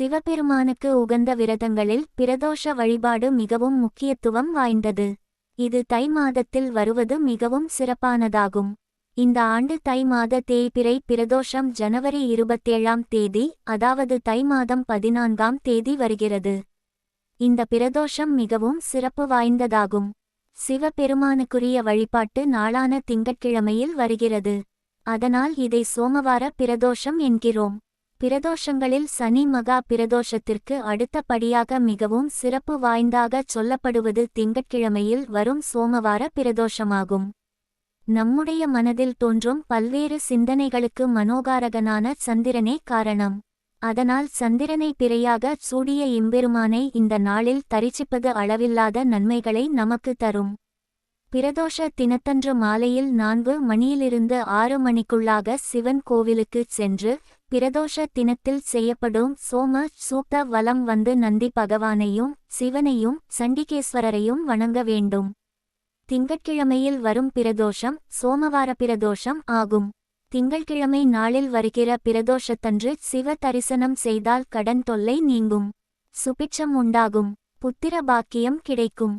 சிவபெருமானுக்கு உகந்த விரதங்களில் பிரதோஷ வழிபாடு மிகவும் முக்கியத்துவம் வாய்ந்தது. இது தை மாதத்தில் வருவது மிகவும் சிறப்பானதாகும். இந்த ஆண்டு தை மாத தேய்பிறை பிரதோஷம் ஜனவரி இருபத்தேழாம் தேதி அதாவது தை மாதம் பதினான்காம் தேதி வருகிறது. இந்த பிரதோஷம் மிகவும் சிறப்பு வாய்ந்ததாகும். சிவபெருமானுக்குரிய வழிபாட்டு நாளான திங்கட்கிழமையில் வருகிறது. அதனால் இதை சோமவார பிரதோஷம் என்கிறோம். பிரதோஷங்களில் சனி மகா பிரதோஷத்திற்கு அடுத்தபடியாக மிகவும் சிறப்பு வாய்ந்தாகச் சொல்லப்படுவது திங்கட்கிழமையில் வரும் சோமவார பிரதோஷமாகும். நம்முடைய மனதில் தோன்றும் பல்வேறு சிந்தனைகளுக்கு மனோகாரகனான சந்திரனே காரணம். அதனால் சந்திரனை பிறையாக சூடிய இம்பெருமானை இந்த நாளில் தரிசிப்பது அளவில்லாத நன்மைகளை நமக்கு தரும். பிரதோஷ தினத்தன்று மாலையில் நான்கு மணியிலிருந்து ஆறு மணிக்குள்ளாக சிவன் கோவிலுக்குச் சென்று பிரதோஷ தினத்தில் செய்யப்படும் சோம சூக்த வலம் வந்து நந்தி பகவானையும் சிவனையும் சண்டிகேஸ்வரரையும் வணங்க வேண்டும். திங்கட்கிழமையில் வரும் பிரதோஷம் சோமவார பிரதோஷம் ஆகும். திங்கள்கிழமை நாளில் வருகிற பிரதோஷத்தன்று சிவ தரிசனம் செய்தால் கடன் தொல்லை நீங்கும். சுபிட்சம் உண்டாகும். புத்திர பாக்கியம் கிடைக்கும்.